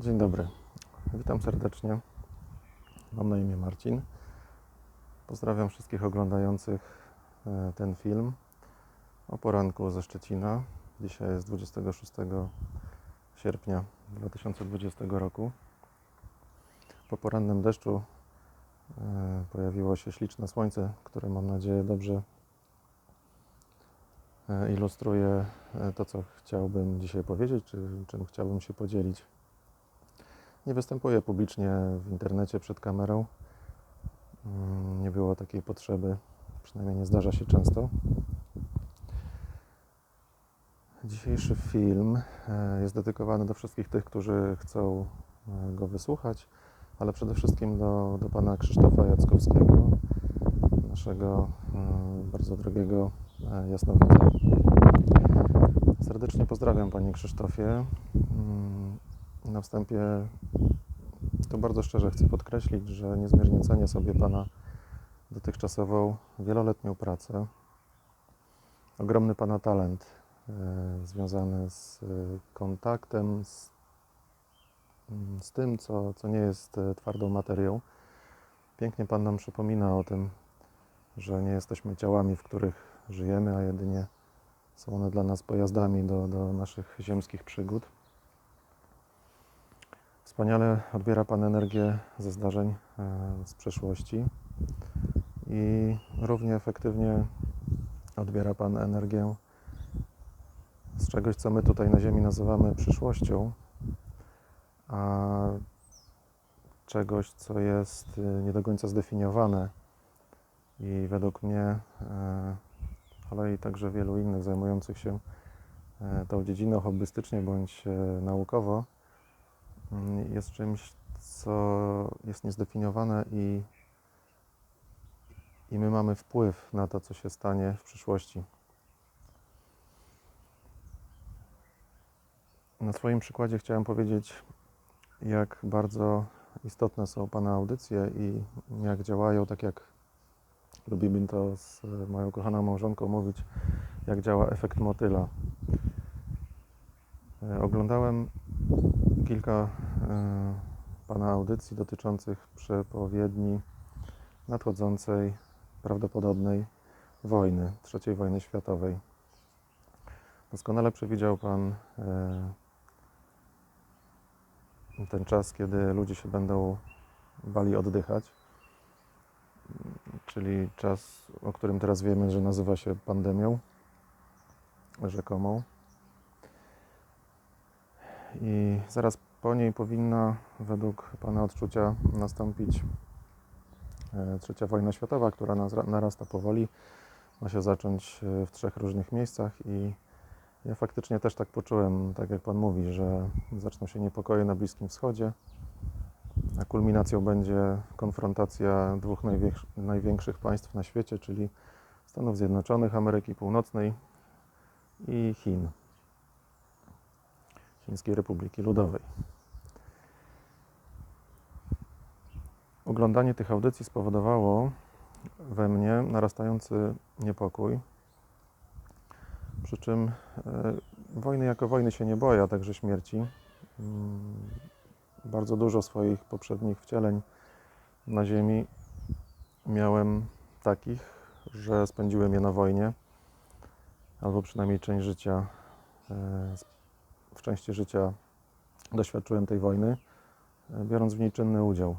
Dzień dobry. Witam serdecznie. Mam na imię Marcin. Pozdrawiam wszystkich oglądających e, ten film o poranku ze Szczecina. Dzisiaj jest 26 sierpnia 2020 roku. Po porannym deszczu e, pojawiło się śliczne słońce, które mam nadzieję dobrze e, ilustruje to, co chciałbym dzisiaj powiedzieć, czy czym chciałbym się podzielić. Nie występuję publicznie w internecie przed kamerą. Mm, Nie było takiej potrzeby, przynajmniej nie zdarza się często. Dzisiejszy film e, jest dedykowany do wszystkich tych, którzy chcą e, go wysłuchać, ale przede wszystkim do, do pana Krzysztofa Jackowskiego, naszego e, bardzo drogiego e, jasnowidza. Serdecznie pozdrawiam panie Krzysztofie. Na wstępie to bardzo szczerze chcę podkreślić, że niezmiernie cenię sobie Pana dotychczasową wieloletnią pracę. Ogromny Pana talent e, związany z e, kontaktem, z, z tym, co, co nie jest e, twardą materią. Pięknie Pan nam przypomina o tym, że nie jesteśmy ciałami, w których żyjemy, a jedynie są one dla nas pojazdami do, do naszych ziemskich przygód. Wspaniale odbiera Pan energię ze zdarzeń e, z przeszłości i równie efektywnie odbiera Pan energię z czegoś, co my tutaj na Ziemi nazywamy przyszłością, a czegoś, co jest e, nie do końca zdefiniowane i według mnie, e, ale i także wielu innych zajmujących się e, tą dziedziną hobbystycznie bądź e, naukowo, jest czymś, co jest niezdefiniowane i, i my mamy wpływ na to, co się stanie w przyszłości. Na swoim przykładzie chciałem powiedzieć, jak bardzo istotne są Pana audycje i jak działają, tak jak lubimy to z moją kochaną małżonką mówić, jak działa efekt motyla. E, Oglądałem kilka e, Pana audycji dotyczących przepowiedni nadchodzącej, prawdopodobnej wojny, III wojny światowej. Doskonale przewidział Pan e, ten czas, kiedy ludzie się będą bali oddychać, czyli czas, o którym teraz wiemy, że nazywa się pandemią rzekomą. I zaraz po niej powinna, według Pana odczucia, nastąpić e, trzecia wojna światowa, która narasta powoli. Ma się zacząć e, w trzech różnych miejscach i ja faktycznie też tak poczułem, tak jak Pan mówi, że zaczną się niepokoje na Bliskim Wschodzie, a kulminacją będzie konfrontacja dwóch największ- największych państw na świecie, czyli Stanów Zjednoczonych, Ameryki Północnej i Chin. Chińskiej Republiki Ludowej. Oglądanie tych audycji spowodowało we mnie narastający niepokój. Przy czym e, wojny jako wojny się nie boję, a także śmierci. Mm, Bardzo dużo swoich poprzednich wcieleń na Ziemi miałem takich, że spędziłem je na wojnie, albo przynajmniej część życia, e, w części życia doświadczyłem tej wojny, e, biorąc w niej czynny udział.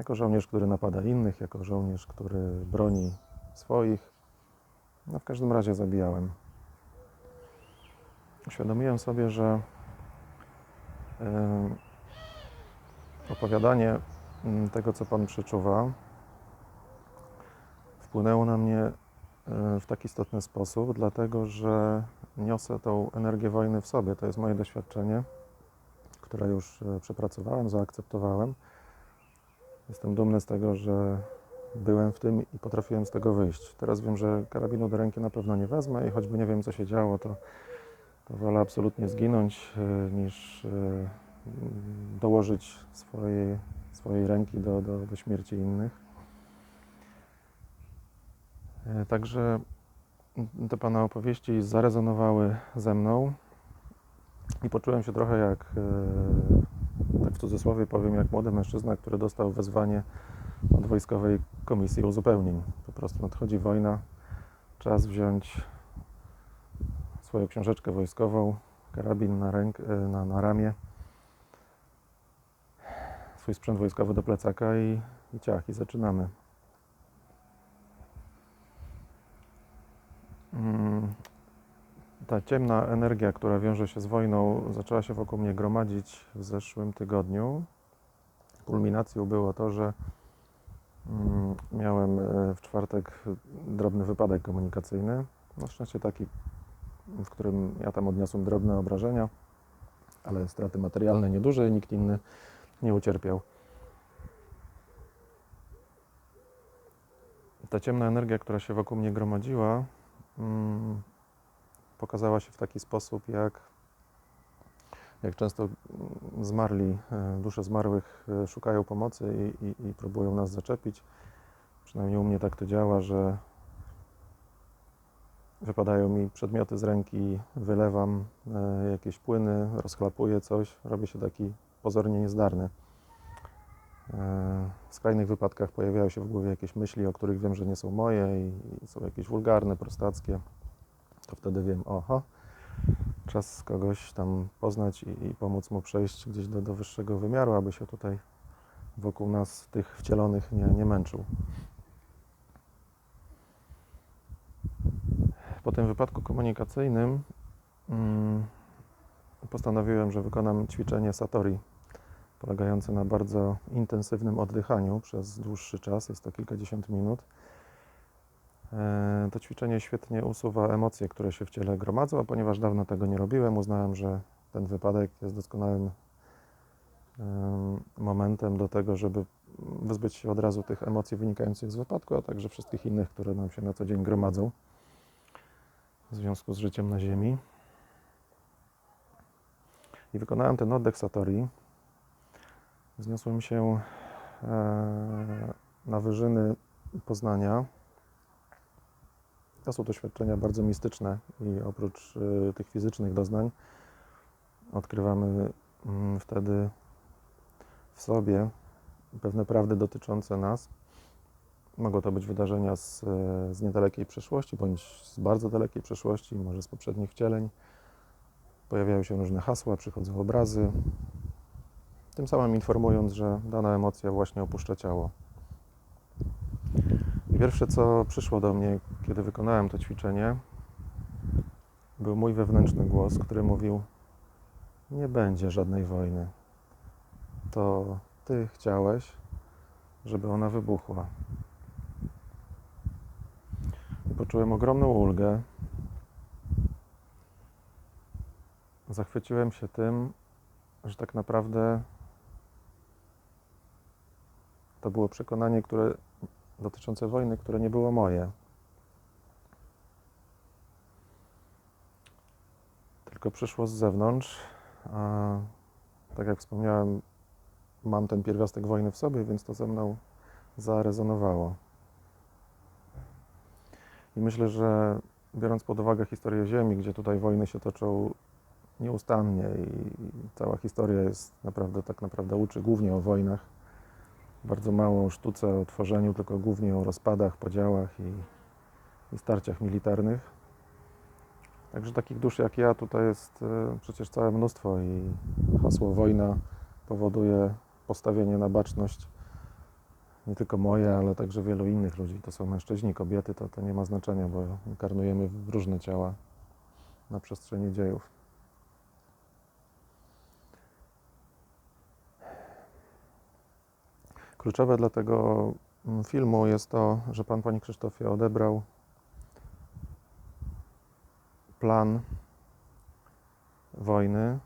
Jako żołnierz, który napada innych, jako żołnierz, który broni swoich, no w każdym razie zabijałem. Uświadomiłem sobie, że opowiadanie mm, tego, co Pan przeczuwa, wpłynęło na mnie e, w tak istotny sposób, dlatego że niosę tą energię wojny w sobie. To jest moje doświadczenie, które już e, przepracowałem, zaakceptowałem. Jestem dumny z tego, że byłem w tym i potrafiłem z tego wyjść. Teraz wiem, że karabinu do ręki na pewno nie wezmę i choćby nie wiem, co się działo, to, to wolę absolutnie zginąć, e, niż e, dołożyć swojej, swojej ręki do, do, do śmierci innych. E, Także te Pana opowieści zarezonowały ze mną i poczułem się trochę jak tak w cudzysłowie powiem, jak młody mężczyzna, który dostał wezwanie od Wojskowej Komisji Uzupełnień. Po prostu nadchodzi wojna, czas wziąć swoją książeczkę wojskową, karabin na, ręk, e, na, na ramię, swój sprzęt wojskowy do plecaka i, i ciach, i zaczynamy. Ta ciemna energia, która wiąże się z wojną, zaczęła się wokół mnie gromadzić w zeszłym tygodniu. Kulminacją było to, że mm, miałem e, w czwartek drobny wypadek komunikacyjny. Na szczęście taki, w którym ja tam odniosłem drobne obrażenia, ale straty materialne nieduże nikt inny nie ucierpiał. Ta ciemna energia, która się wokół mnie gromadziła, mm, pokazała się w taki sposób, jak, jak często zmarli, e, dusze zmarłych e, szukają pomocy i, i, i próbują nas zaczepić. Przynajmniej u mnie tak to działa, że wypadają mi przedmioty z ręki, wylewam e, jakieś płyny, rozchlapuję coś, robię się taki pozornie niezdarny. W skrajnych wypadkach pojawiają się w głowie jakieś myśli, o których wiem, że nie są moje i są jakieś wulgarne, prostackie. To wtedy wiem, oho, czas kogoś tam poznać i, i pomóc mu przejść gdzieś do, do wyższego wymiaru, aby się tutaj wokół nas, tych wcielonych, nie, nie męczył. Po tym wypadku komunikacyjnym mm, postanowiłem, że wykonam ćwiczenie Satori, polegające na bardzo intensywnym oddychaniu przez dłuższy czas, jest to kilkadziesiąt minut. E, To ćwiczenie świetnie usuwa emocje, które się w ciele gromadzą, a ponieważ dawno tego nie robiłem, uznałem, że ten wypadek jest doskonałym em, momentem do tego, żeby wyzbyć się od razu tych emocji wynikających z wypadku, a także wszystkich innych, które nam się na co dzień gromadzą w związku z życiem na Ziemi. I wykonałem ten oddech Satori. Wzniosłem się e, na wyżyny Poznania. To są doświadczenia bardzo mistyczne i oprócz e, tych fizycznych doznań odkrywamy mm, wtedy w sobie pewne prawdy dotyczące nas. Mogą to być wydarzenia z, e, z niedalekiej przeszłości, bądź z bardzo dalekiej przeszłości, może z poprzednich wcieleń. Pojawiają się różne hasła, przychodzą obrazy, tym samym informując, że dana emocja właśnie opuszcza ciało. Pierwsze, co przyszło do mnie, kiedy wykonałem to ćwiczenie, był mój wewnętrzny głos, który mówił: Nie będzie żadnej wojny. To ty chciałeś, żeby ona wybuchła. Poczułem ogromną ulgę. Zachwyciłem się tym, że tak naprawdę to było przekonanie, które dotyczące wojny, które nie było moje. Tylko przyszło z zewnątrz. A tak jak wspomniałem, mam ten pierwiastek wojny w sobie, więc to ze mną zarezonowało. I myślę, że biorąc pod uwagę historię Ziemi, gdzie tutaj wojny się toczą nieustannie i cała historia jest naprawdę, tak naprawdę uczy głównie o wojnach, bardzo mało o sztuce, o tworzeniu, tylko głównie o rozpadach, podziałach i, i starciach militarnych. Także takich dusz jak ja tutaj jest e, przecież całe mnóstwo i hasło wojna powoduje postawienie na baczność nie tylko moje, ale także wielu innych ludzi. To są mężczyźni, kobiety, to, to nie ma znaczenia, bo inkarnujemy w różne ciała na przestrzeni dziejów. Kluczowe dla tego mm, filmu jest to, że Pan, Panie Krzysztofie, odebrał plan wojny,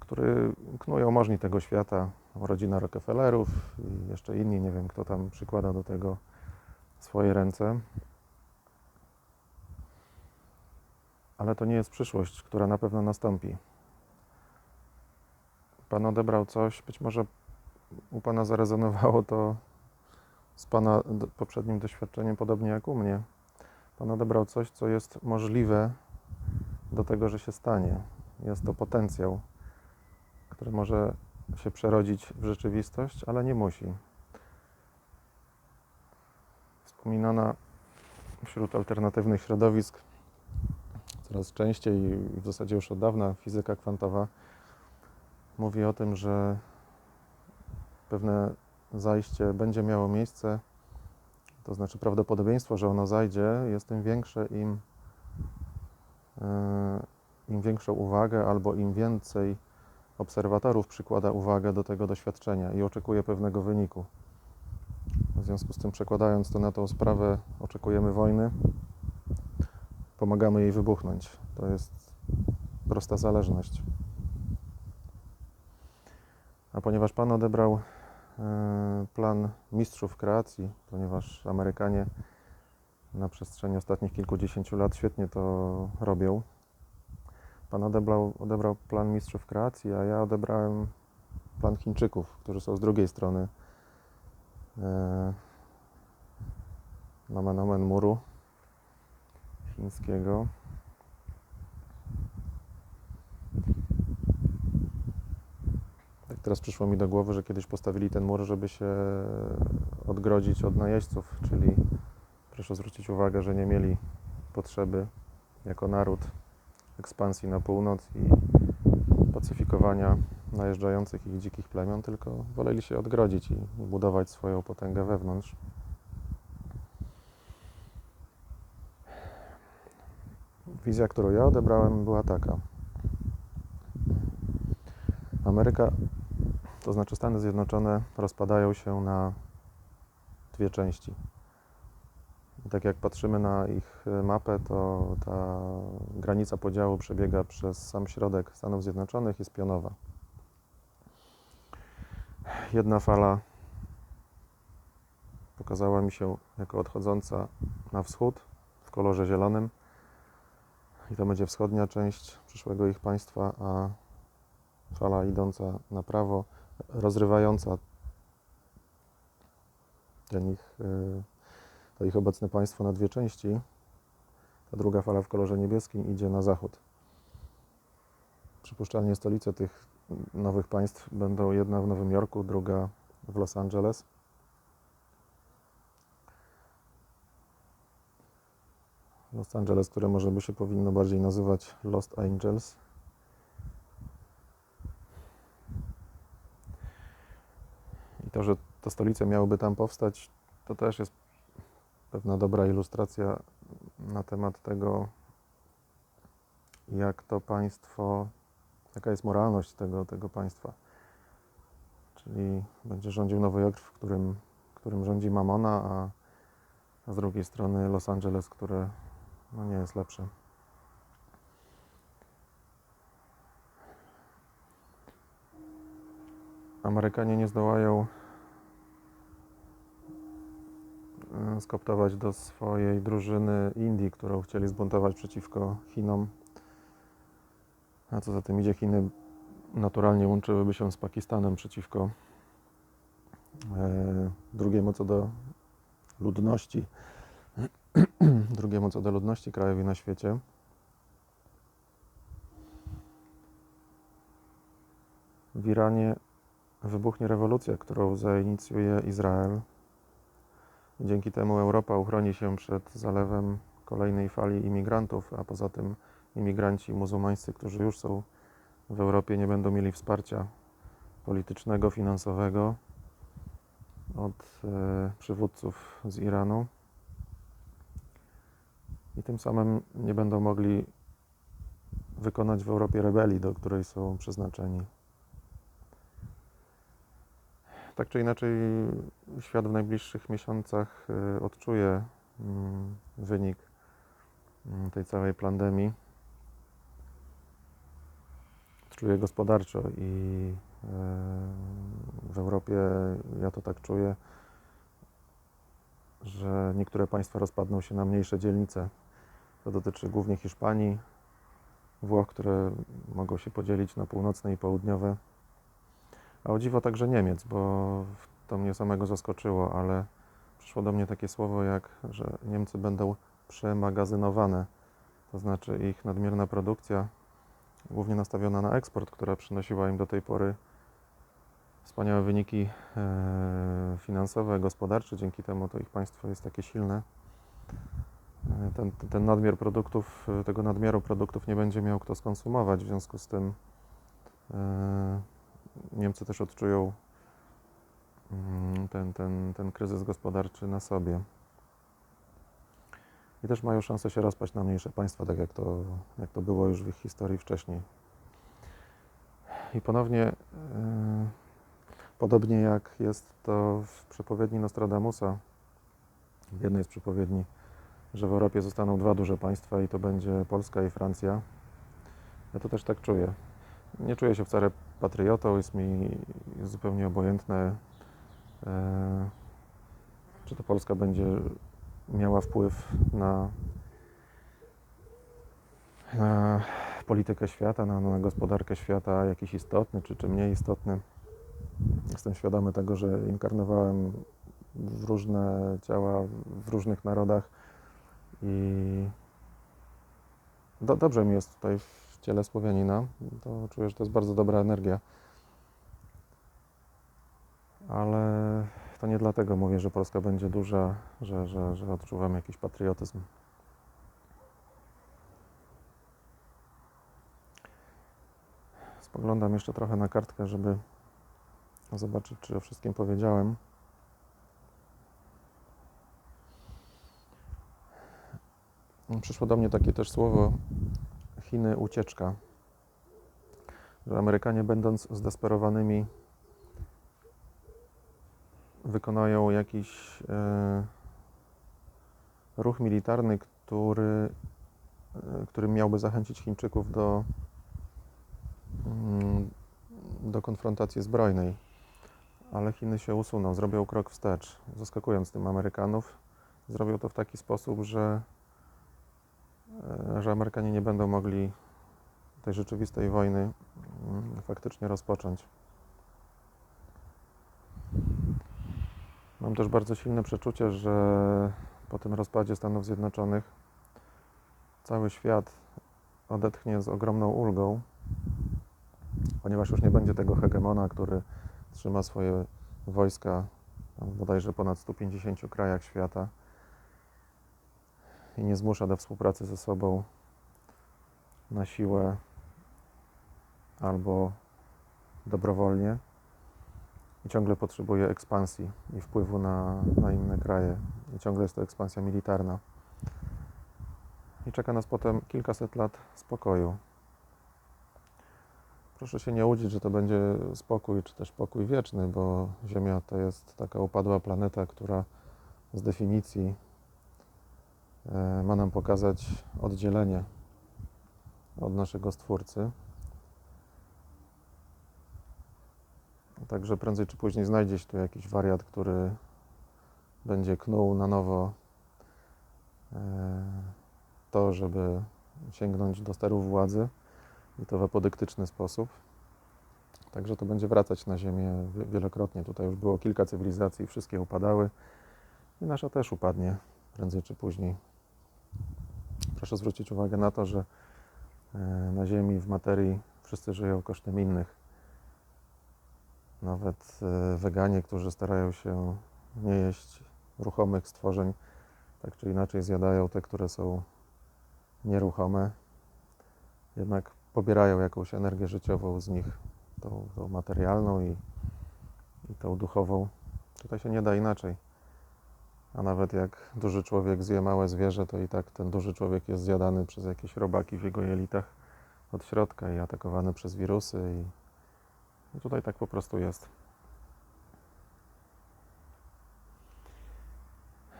który knują możni tego świata, rodzina Rockefellerów i jeszcze inni, nie wiem kto tam przykłada do tego swoje ręce. Ale to nie jest przyszłość, która na pewno nastąpi. Pan odebrał coś, być może u Pana zarezonowało to z Pana poprzednim doświadczeniem, podobnie jak u mnie. Pan odebrał coś, co jest możliwe do tego, że się stanie. Jest to potencjał, który może się przerodzić w rzeczywistość, ale nie musi. Wspominana wśród alternatywnych środowisk coraz częściej i w zasadzie już od dawna fizyka kwantowa mówi o tym, że pewne zajście będzie miało miejsce, to znaczy prawdopodobieństwo, że ono zajdzie, jest tym większe, im, e, im większą uwagę albo im więcej obserwatorów przykłada uwagę do tego doświadczenia i oczekuje pewnego wyniku. W związku z tym, przekładając to na tą sprawę, oczekujemy wojny, pomagamy jej wybuchnąć. To jest prosta zależność. A ponieważ Pan odebrał plan mistrzów kreacji, ponieważ Amerykanie na przestrzeni ostatnich kilkudziesięciu lat świetnie to robią, Pan odebrał, odebrał plan mistrzów kreacji, a ja odebrałem plan Chińczyków, którzy są z drugiej strony e, nomen omen muru chińskiego. Teraz przyszło mi do głowy, że kiedyś postawili ten mur, żeby się odgrodzić od najeźdźców, czyli proszę zwrócić uwagę, że nie mieli potrzeby jako naród ekspansji na północ i pacyfikowania najeżdżających ich dzikich plemion, tylko woleli się odgrodzić i budować swoją potęgę wewnątrz. Wizja, którą ja odebrałem, była taka. Ameryka, to znaczy Stany Zjednoczone, rozpadają się na dwie części. I tak jak patrzymy na ich mapę, to ta granica podziału przebiega przez sam środek Stanów Zjednoczonych, jest pionowa. Jedna fala pokazała mi się jako odchodząca na wschód w kolorze zielonym i to będzie wschodnia część przyszłego ich państwa, a fala idąca na prawo, rozrywająca ten ich, y, to ich obecne państwo na dwie części. Ta druga fala w kolorze niebieskim idzie na zachód. Przypuszczalnie stolice tych nowych państw będą jedna w Nowym Jorku, druga w Los Angeles. Los Angeles, które może by się powinno bardziej nazywać Lost Angels. To, że te stolice miałyby tam powstać, to też jest pewna dobra ilustracja na temat tego, jak to państwo, jaka jest moralność tego, tego państwa. Czyli będzie rządził Nowy Jork, w którym, którym rządzi Mamona, a, a z drugiej strony Los Angeles, które no nie jest lepsze. Amerykanie nie zdołają e, skoptować do swojej drużyny Indii, którą chcieli zbuntować przeciwko Chinom. A co za tym idzie, Chiny naturalnie łączyłyby się z Pakistanem przeciwko e, drugiemu co do ludności drugiemu co do ludności krajowi na świecie. W Iranie wybuchnie rewolucja, którą zainicjuje Izrael. Dzięki temu Europa uchroni się przed zalewem kolejnej fali imigrantów, a poza tym imigranci muzułmańscy, którzy już są w Europie, nie będą mieli wsparcia politycznego, finansowego od e, przywódców z Iranu i tym samym nie będą mogli wykonać w Europie rebelii, do której są przeznaczeni. Tak czy inaczej, świat w najbliższych miesiącach y, odczuje mm, wynik mm, tej całej pandemii. Odczuje gospodarczo i y, w Europie ja to tak czuję, że niektóre państwa rozpadną się na mniejsze dzielnice to dotyczy głównie Hiszpanii, Włoch, które mogą się podzielić na północne i południowe. A o dziwo także Niemiec, bo to mnie samego zaskoczyło, ale przyszło do mnie takie słowo jak, że Niemcy będą przemagazynowane. To znaczy ich nadmierna produkcja, głównie nastawiona na eksport, która przynosiła im do tej pory wspaniałe wyniki e, finansowe, gospodarcze, dzięki temu to ich państwo jest takie silne. E, Ten, ten nadmiar produktów, e, tego nadmiaru produktów nie będzie miał kto skonsumować, w związku z tym Niemcy też odczują mm, ten, ten, ten kryzys gospodarczy na sobie. I też mają szansę się rozpaść na mniejsze państwa, tak jak to, jak to było już w ich historii wcześniej. I ponownie, e, podobnie jak jest to w przepowiedni Nostradamusa, w jednej z przepowiedni, że w Europie zostaną dwa duże państwa i to będzie Polska i Francja. Ja to też tak czuję. Nie czuję się wcale patriotą, jest mi zupełnie obojętne, e, czy to Polska będzie miała wpływ na, na politykę świata, na, na gospodarkę świata jakiś istotny, czy, czy mniej istotny. Jestem świadomy tego, że inkarnowałem w różne ciała, w różnych narodach i do, dobrze mi jest tutaj w ciele Słowianina. To czuję, że to jest bardzo dobra energia. Ale to nie dlatego mówię, że Polska będzie duża, że, że, że odczuwam jakiś patriotyzm. Spoglądam jeszcze trochę na kartkę, żeby zobaczyć, czy o wszystkim powiedziałem. Przyszło do mnie takie też słowo Chiny ucieczka. Że Amerykanie, będąc zdesperowanymi, wykonają jakiś e, ruch militarny, który, e, który miałby zachęcić Chińczyków do, mm, do konfrontacji zbrojnej. Ale Chiny się usuną, zrobią krok wstecz, zaskakując tym Amerykanów. Zrobią to w taki sposób, że, że Amerykanie nie będą mogli tej rzeczywistej wojny mm, faktycznie rozpocząć. Mam też bardzo silne przeczucie, że po tym rozpadzie Stanów Zjednoczonych cały świat odetchnie z ogromną ulgą, ponieważ już nie będzie tego hegemona, który trzyma swoje wojska tam bodajże ponad 150 krajach świata i nie zmusza do współpracy ze sobą na siłę albo dobrowolnie i ciągle potrzebuje ekspansji i wpływu na, na inne kraje. I ciągle jest to ekspansja militarna. I czeka nas potem kilkaset lat spokoju. Proszę się nie łudzić, że to będzie spokój, czy też pokój wieczny, bo Ziemia to jest taka upadła planeta, która z definicji ma nam pokazać oddzielenie od naszego Stwórcy. Także prędzej czy później znajdzie się tu jakiś wariat, który będzie knuł na nowo e, to, żeby sięgnąć do sterów władzy i to w apodyktyczny sposób. Także to będzie wracać na Ziemię wielokrotnie. Tutaj już było kilka cywilizacji, wszystkie upadały i nasza też upadnie prędzej czy później. Proszę zwrócić uwagę na to, że e, na Ziemi, w materii wszyscy żyją kosztem innych. Nawet e, weganie, którzy starają się nie jeść ruchomych stworzeń, tak czy inaczej zjadają te, które są nieruchome, jednak pobierają jakąś energię życiową z nich, tą, tą materialną i, i tą duchową. Tutaj się nie da inaczej. A nawet jak duży człowiek zje małe zwierzę, to i tak ten duży człowiek jest zjadany przez jakieś robaki w jego jelitach od środka i atakowany przez wirusy. I, i tutaj tak po prostu jest.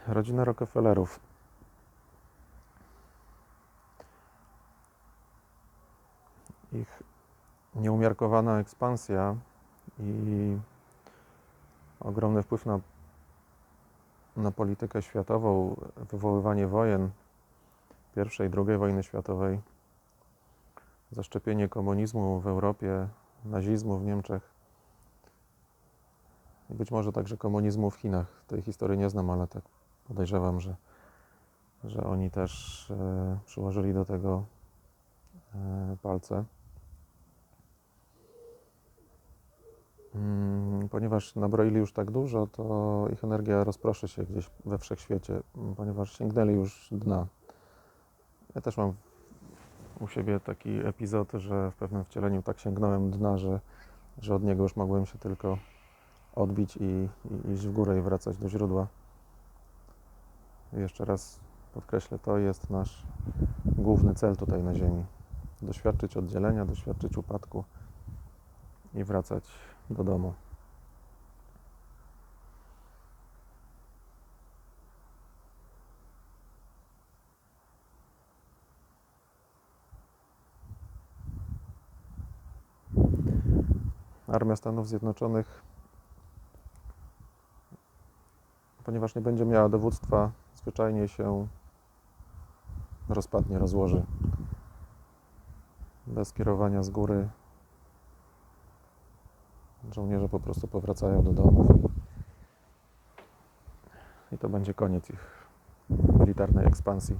Rodzina Rockefellerów. Ich nieumiarkowana ekspansja i ogromny wpływ na, na politykę światową, wywoływanie wojen, pierwszej, drugiej wojny światowej, zaszczepienie komunizmu w Europie, nazizmu w Niemczech i być może także komunizmu w Chinach. Tej historii nie znam, ale tak podejrzewam, że, że oni też e, przyłożyli do tego e, palce. Ponieważ nabroili już tak dużo, to ich energia rozproszy się gdzieś we wszechświecie, m, ponieważ sięgnęli już dna. Ja też mam u siebie taki epizod, że w pewnym wcieleniu tak sięgnąłem dna, że, że od niego już mogłem się tylko odbić i, i iść w górę i wracać do źródła. Jeszcze raz podkreślę, to jest nasz główny cel tutaj na Ziemi. Doświadczyć oddzielenia, doświadczyć upadku i wracać do domu. Armia Stanów Zjednoczonych, ponieważ nie będzie miała dowództwa, zwyczajnie się rozpadnie, rozłoży. Bez kierowania z góry żołnierze po prostu powracają do domów i, i to będzie koniec ich militarnej ekspansji.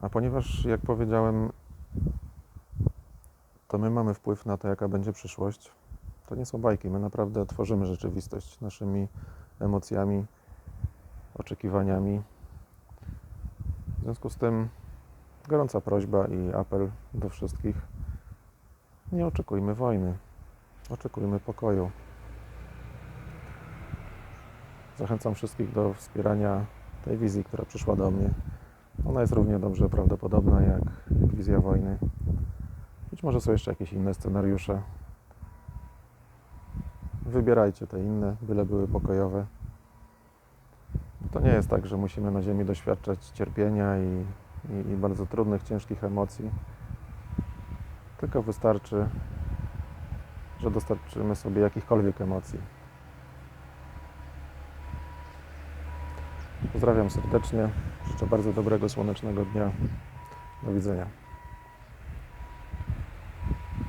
A ponieważ, jak powiedziałem, to my mamy wpływ na to, jaka będzie przyszłość, to nie są bajki. My naprawdę tworzymy rzeczywistość naszymi emocjami, oczekiwaniami. W związku z tym gorąca prośba i apel do wszystkich: nie oczekujmy wojny, oczekujmy pokoju. Zachęcam wszystkich do wspierania tej wizji, która przyszła do mnie. Ona jest równie dobrze prawdopodobna jak, wizja wojny. Być może są jeszcze jakieś inne scenariusze. Wybierajcie te inne, byle były pokojowe. To nie jest tak, że musimy na Ziemi doświadczać cierpienia i, i, i bardzo trudnych, ciężkich emocji. Tylko wystarczy, że dostarczymy sobie jakichkolwiek emocji. Pozdrawiam serdecznie. Życzę bardzo dobrego, słonecznego dnia. Do widzenia.